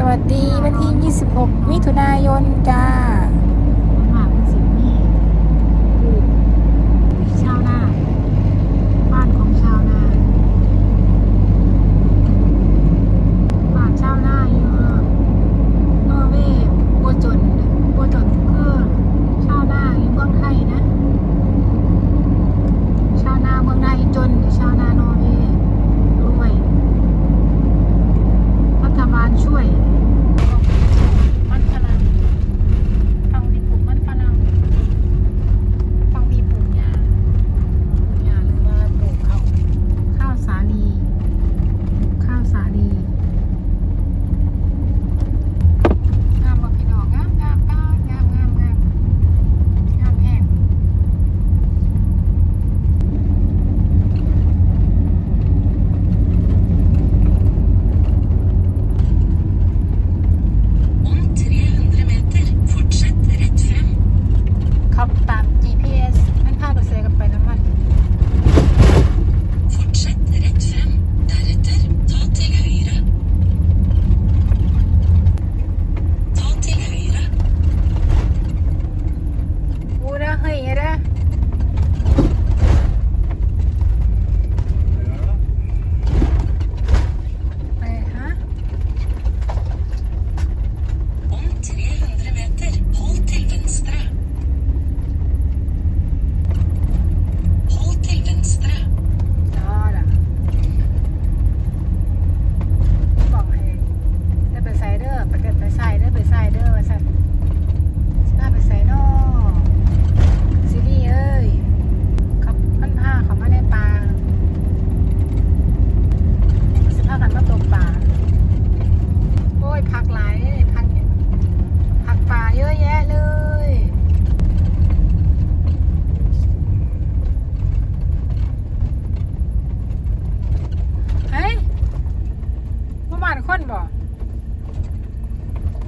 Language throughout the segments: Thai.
สวัสดีวันที่ 26 มิถุนายนจ้า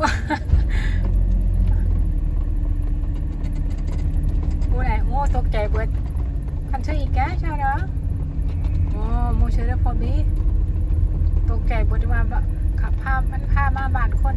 ว่าโอ้ไหนโอ้ตกใจเบิดคันเชื่ออีกแกใช่เนาะโอ้โมเชอร์พอบีตกใจเบิดว่าขับภาพมันพามาบานคน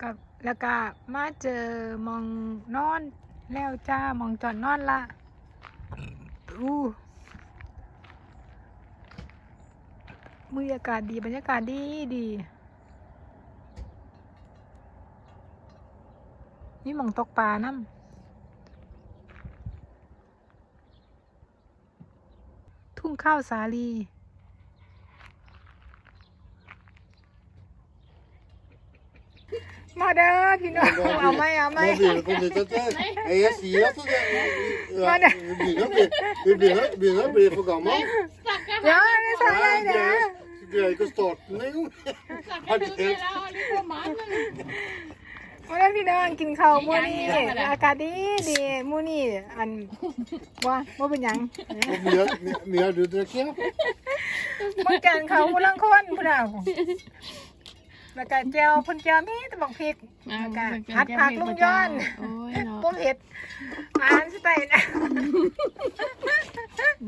ก็แล้วก็มาเจอมองนอนแล้วจ้ามองจอดนอนละอู้มืออากาศดีบรรยากาศดีดีนี่มองตกปลาน้ำทุ่งข้าวสาลี มาเด้อพี่น้องเอาไหมเอาไหม Nå begynner på nytt etter. Jeg sier at det ja, Hva er det? Vi begynner å bli, vi begynner, begynner å bli for gammel. เดี๋ยวนี่ทำอะไร Nei, เนี่ย greier, greier ikke å starte den engang. Har det- มาเด้อพี่น้องกินข้าวมื้อนี้อากาศดีดีมื้อนี้อันว่าว่าเป็นหยัง Hvor mye, mye- mye har du drukket? มื้อกันข้าวผู้ลังคนผู้ดาว แล้วก็แจ่วพุ่นแจ่วมีแตะบักพริกแล้วก็ผัดผักลุงย้อนโอ้ยเนาะบ่เผ็ดอาหารสไตล์นะ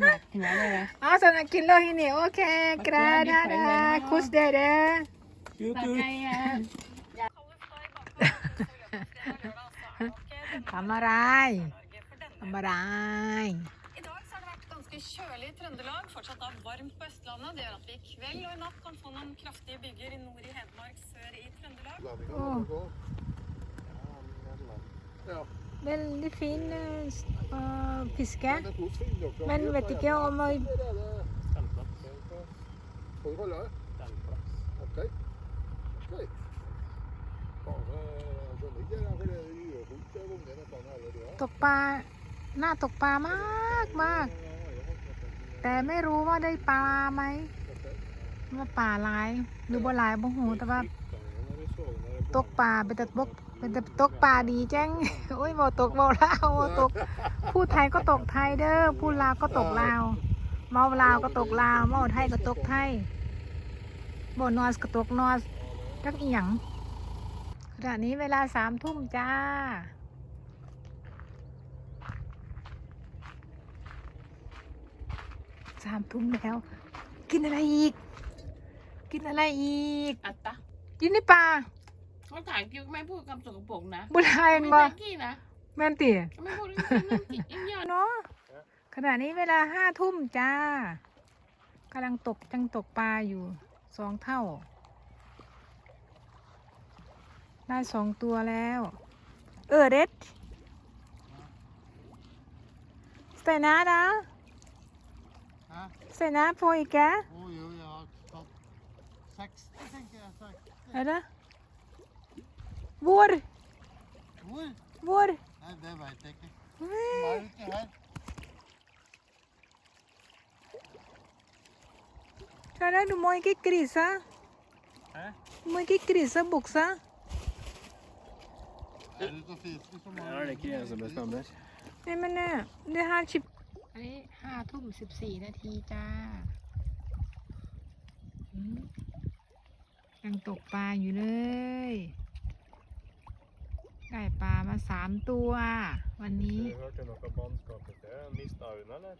หนักหัวเลยนะอ๋อสำหรับกินเลยนี่โอเคกราดาดาคุสเดเดปากไก่อะทำอะไรทำอะไร ganske kjølig i Trøndelag. Fortsatt da varmt på Østlandet. Det gjør at vi i kveld og i natt kan få noen kraftige byger i nord i Hedmark, sør i Trøndelag. La det gå, la det gå. Ja, Veldig fin uh, fiske. det er to svingdoktorer. Men vet ikke om å Skal du holde? stellplass. OK. OK. Bare så ligger der, for det er gjørfullt av ungene på den alle de har. ตกปลาน่าตกปลามากมาก แต่ไม่รู้ว่าได้ปลาไหมว่าปลาหลายหรือบ่หลายบ่หูแต่ว่า ตกปลาเป็นแต่ตกเป็นแต่ตกปลาดีแจ้งโอ้ยบ่ตกบ่ลาวบ่ตกพูดไทยก็ตกไทยเด้อพูดลาวก็ตกลาวเมาลาวก็ตกลาวเมาไทยก็ตกไทยบ่นอสก็ตกนอสจักอีหยังขณะนี้เวลาสามทุ่มจ้า สามทุ่มแล้ว กินอะไรอีก กินอะไรอีก อัตตะกินในป่าเขาถ่ายกิ๊กไม่พูดคำสกปรกนะบุญไทยไม่บ่ใช่กี้นะแม่นตีไม่พูดเรื่องนั้นกินยิ่งยอดเนาะขณะนี้เวลาห้าทุ่มจ้ากำลังตกยังตกปลาอยู่สองเท่า ได้สองตัวแล้ว เออเด็ดสเตนาดา Hæ? สเตนาพออีกแก Å jo, jeg har tatt 60, tenker jeg. 60. อะไรนะวัว Hvor? วัว Nei, det veit jeg ikke. De er jo ikke her. ใช่แล้วดูมวยกิกรีซะ Hæ? มวยกิกรีซะบุกซะ Er du ute og fisker, så må Er det ikke jeg som bestemmer? นี่มันเนี่ยได้ห้าชิบ อันนี้ห้าทุ่มสิบสี่นาทีจ้าอืมยังตกปลาอยู่เลย ได้ปลามาสามตัว วันนี้ Du hørte noe bannskap i sted? Mista hun, eller?